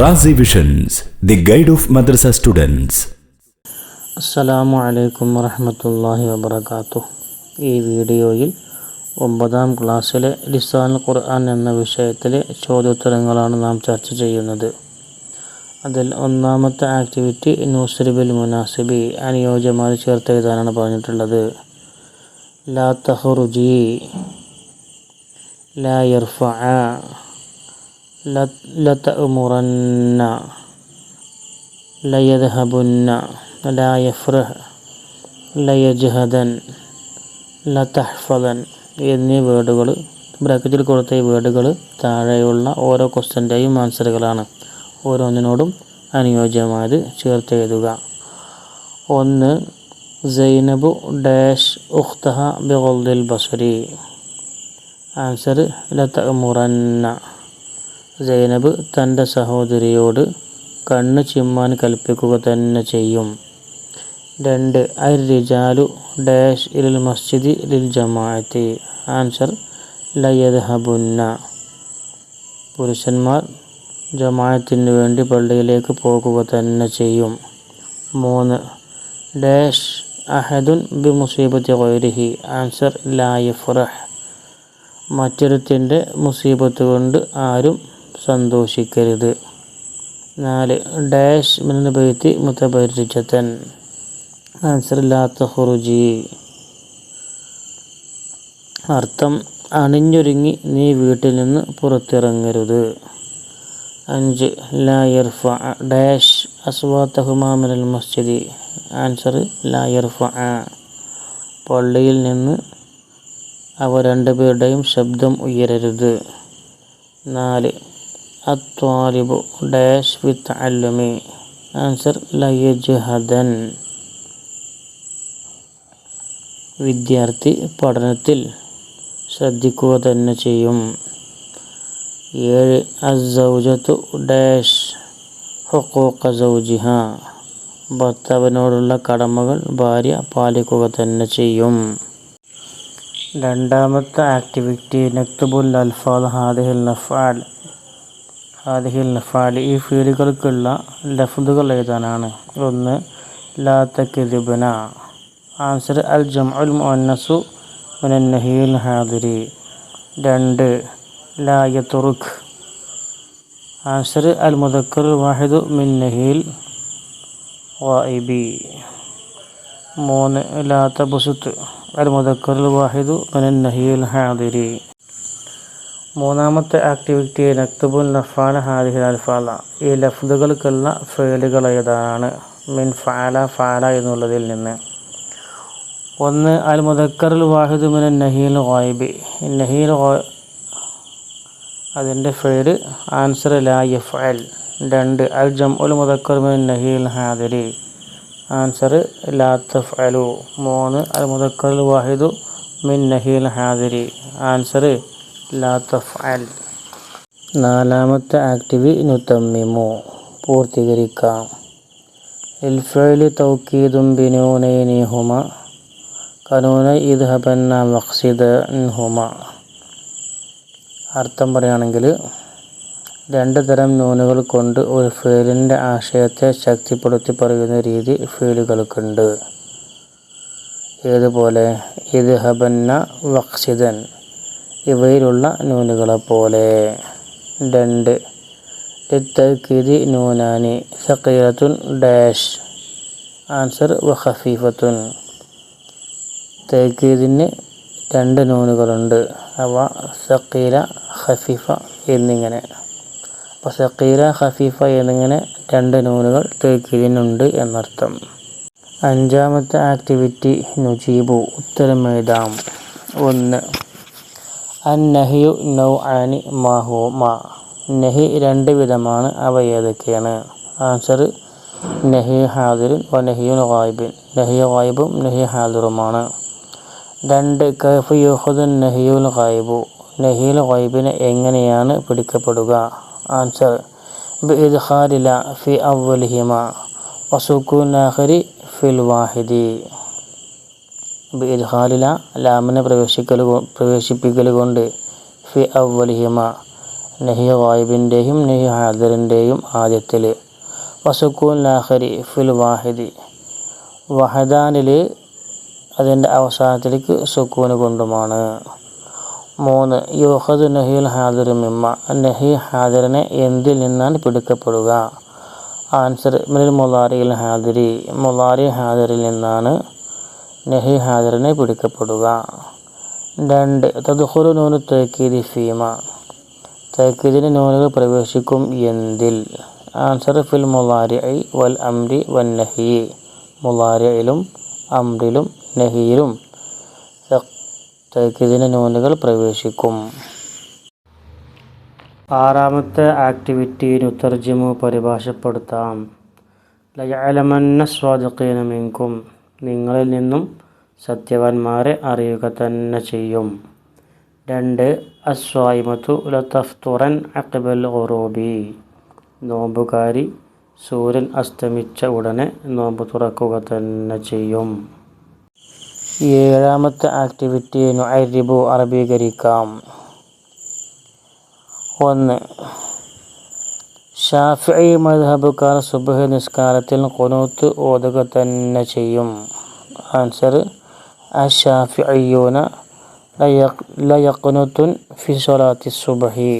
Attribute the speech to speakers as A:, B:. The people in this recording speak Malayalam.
A: Razi visions the guide of madrasa students
B: അസ്സലാമു അലൈക്കും വറഹമത്തല്ലാഹി വബർക്കാത്തു ഈ വീഡിയോയിൽ ഒമ്പതാം ക്ലാസ്സിലെ ലിസാൻ ഖുർആൻ എന്ന വിഷയത്തിലെ ചോദ്യോത്തരങ്ങളാണ് നാം ചർച്ച ചെയ്യുന്നത്. അതിൽ ഒന്നാമത്തെ ആക്ടിവിറ്റി നൂസ്രിബിൽ മുനാസിബി അനുയോജ്യമായി ചേർത്ത് എഴുതാനാണ് പറഞ്ഞിട്ടുള്ളത്. ലാ തഹറുജി ലാ യർഫഅ ലതഅമുറന്ന ലയദ്ഹബുന്ന ലാ യഫ്രഹ് ലയജ്ഹദൻ ലതഹ്ഫദൻ എന്നീ വേർഡുകൾ ബ്രാക്കറ്റിൽ കൊടുത്ത ഈ വേർഡുകൾ താഴെയുള്ള ഓരോ ക്വസ്റ്റന്റെയും ആൻസറുകളാണ്. ഓരോന്നിനോടും അനുയോജ്യമായത് ചേർത്ത് എഴുതുക ഒന്ന് സൈനബു ഡാഷ് ഉഖ്തഹ ബിഗുദ്ദിൽ ബസരി. ആൻസർ ലതഅമുറന്ന സൈനബ് തന്റെ സഹോദരിയോട് കണ്ണ് ചിമ്മാൻ കൽപ്പിക്കുക തന്നെ ചെയ്യും. രണ്ട് അൽ റിജാലു ഡാഷ് ഇൽ മസ്ജിദി ലിൽ ജമാഅത്തി. ആൻസർ ലയദ്ഹബുന്ന. പുരുഷന്മാർ ജമാഅത്തിന് വേണ്ടി പള്ളിയിലേക്ക് പോകുക തന്നെ ചെയ്യും. മൂന്ന് ഡാഷ് അഹദുൻ ബി മുസീബത്തി ഗൈരിഹി. ആൻസർ ലാ യഫ്രഹ് മറ്റൊരുത്തിന്റെ മുസീബത്ത് കൊണ്ട് ആരും സന്തോഷിക്കരുത്. നാല് ഡാഷ് മിനൽ ബൈത്തി ആൻസർ ഹുറുജി. തഹുറുജി അർത്ഥം അണിഞ്ഞൊരുങ്ങി നീ വീട്ടിൽ നിന്ന് പുറത്തിറങ്ങരുത്. അഞ്ച് ലായർഫ ഡാഷ് അസ്വാത്തഹുമാമിനൽ മസ്ജിദി. ആൻസർ ലായർഫ പള്ളിയിൽ നിന്ന് അവ രണ്ടുപേരുടെയും ശബ്ദം ഉയരരുത്. നാല് ഡാഷ് വിത്ത് അല്ലുമി ആൻസർ ലയജുഹദൻ വിദ്യാർത്ഥി പഠനത്തിൽ ശ്രദ്ധിക്കുക തന്നെ ചെയ്യും. ഏഴ് അസൗജത്തു ഡാഷ് ഹൊക്കോക്ക സൗജിഹ. ഭർത്താവിനോടുള്ള കടമകൾ ഭാര്യ പാലിക്കുക തന്നെ ചെയ്യും. രണ്ടാമത്തെ ആക്ടിവിറ്റി നക്തുബുൽ അൽഫാദ് ഹാദിഹൽ നഫാൽ ഹാദിഹിൽ ഫാലി ഈ ഫീലുകൾക്കുള്ള ലഫ്ദുകൾ എഴുതാനാണ്. ഒന്ന് ലാ തക്കിദിബന ആൻസർ അൽ ജംഉൽ മുഅന്നസു മിനൻ നഹിയിൽ ഹാദിരി. രണ്ട് ലാ തുറുഖ് ആൻസർ അൽ മുദക്കർ വാഹിദു മിൻ നഹീൽ മൂന്ന് ലാ തബുസുത്ത് അൽ മുദക്കർ വാഹിദു മിനൻ നഹീൽ ഹാദിരി. മൂന്നാമത്തെ ആക്ടിവിറ്റി നക്തുബുൽ നഫാൻ ഹാദിഹിൽ അൽഫാല. ഈ ലഫ്ദുകൾക്കുള്ള ഫേലുകൾ ഏതാണ് മിൻ ഫാല ഫാല എന്നുള്ളതിൽ നിന്ന്. ഒന്ന് അൽ മുദക്കറിൽ വാഹിദ് മിനൻ നഹീൽ ഗായിബി. നഹീൽ അതിന്റെ ഫേര് ആൻസർ ലാ എഫ് അൽ രണ്ട് അൽ ജം ഉൽ മുദക്കർ മിൻ നഹീൽ ഹാദിരി. ആൻസർ ലാ തഫ് അലു മൂന്ന് അൽ മുദക്കറിൽ വാഹിദു മിൻ നഹീൽ ഹാദിരി. ആൻസർ നാലാമത്തെ ആക്റ്റീവ് നുത്തമ്മിമു. പൂർത്തീകരിക്കാം. ഇൽഫലി തൗക്കീദും ബിനൂനൈനിഹുമ കനൂന ഇദ്ഹബന്ന മക്സിദ് ഹുമ അർത്ഥം പറയുകയാണെങ്കിൽ രണ്ട് തരം നൂനുകൾ കൊണ്ട് ഒരു ഫേലിന്റെ ആശയത്തെ ശക്തിപ്പെടുത്തി പറയുന്ന രീതി ഫീലുകൾക്കുണ്ട്. ഏതുപോലെ? ഇദ്ഹബന്ന വക്സിദൻ ഇവയിലുള്ള നൂനുകളെ പോലെ രണ്ട്. ലിത്തീദി നൂനാനി സക്കീറത്തുൻ ഡാഷ്. ആൻസർ വഹഫീഫത്തുൻ തേക്കീതിന് രണ്ട് നൂനുകളുണ്ട്. അവ സക്കീല ഖഫീഫ എന്നിങ്ങനെ. അപ്പോൾ സക്കീല ഖഫീഫ എന്നിങ്ങനെ രണ്ട് നൂനുകൾ തേക്കീതിനുണ്ട് എന്നർത്ഥം. അഞ്ചാമത്തെ ആക്ടിവിറ്റി നുജീബു. ഉത്തരം എഴുതാം ഒന്ന്. അൻ നഹിയു നൗ ആനി മാഹു മാ നഹി രണ്ട് വിധമാണ് അവ ഏതൊക്കെയാണ്? ആൻസർ നഹി ഹാദിറിൻ വ നഹിയു ഗായിബിൻ. നഹി ഗായിബും നഹി ഹാദിറുമാണ്. രണ്ട് കൈഫ് യുഹുദ് നഹിയുൽ ഗായിബു. നഹിയുൽ ഗായിബിനെ എങ്ങനെയാണ് പിടിക്കപ്പെടുക? ആൻസർ ബി ഇദ്ഖാലില ഫി അവലിഹിമ വസുക്കു നഹരി ഫിൽ വാഹിദി. ബി ഇദ്ഖാലില ലാമിനെ പ്രവേശിക്കൽ പ്രവേശിപ്പിക്കൽ കൊണ്ട് ഫി അവലിഹിമ നെഹിയ വായുബിന്റെയും നഹി ഹാദറിന്റെയും ആദ്യത്തിൽ വസുക്കൂൻ ലാഹരി ഫിൽ വാഹിദി. വഹദാനിൽ അതിന്റെ അവസാനത്തിലേക്ക് സുക്കൂന് കൊണ്ടുമാണ്. മൂന്ന് യോഹദ് നെഹിൽ ഹാദിർ മിമ്മ നഹി ഹാദിറിനെ എന്തിൽ നിന്നാണ് പിടിക്കപ്പെടുക? ആൻസർ മിനൽ മുലാരിയിൽ ഹാദിരി. മുലാരി ഹാദിറിൽ നിന്നാണ് നഹി ഹാജറിനെ പിടിക്കപ്പെടുക. രണ്ട് തദ്ഹുറു നൂന് തേക്കീദ് ഫീമ. തേക്കീദിന് നൂനുകൾ പ്രവേശിക്കും എന്തിൽ? ആൻസർ ഫിൽ മുലാരി വൽ അംരി വൻ നഹി. മുലാരിയിലും അംറിലും നഹിയിലും തേക്കീദിന് നൂനുകൾ പ്രവേശിക്കും. ആറാമത്തെ ആക്ടിവിറ്റി നുത്തർജിമു പരിഭാഷപ്പെടുത്താം. ലയലമന്ന സ്വാദിഖീന മിൻകും. നിങ്ങളിൽ നിന്നും സത്യവാന്മാരെ അറിയുക തന്നെ ചെയ്യും. രണ്ട് അസ്വായിമത്തു ലതഫ്തുറൻ അക്ബൽ ഒറോബി നോമ്പുകാരി സൂര്യൻ അസ്തമിച്ച ഉടനെ നോമ്പ് തുറക്കുക തന്നെ ചെയ്യും. ഏഴാമത്തെ ആക്ടിവിറ്റി നുഅരിബു അറബീകരിക്കാം. ഒന്ന് ഷാഫിഈ മദ്ഹബുകാർ സുബഹ് നിസ്കാരത്തിൽ കൊനൂത്ത് ഓതുക തന്നെ ചെയ്യും. ആൻസർ അഷാഫിഈയൂന ലയഖ്നുത്തുൻ ഫി സ്വലാത്തി സുബ്ഹി.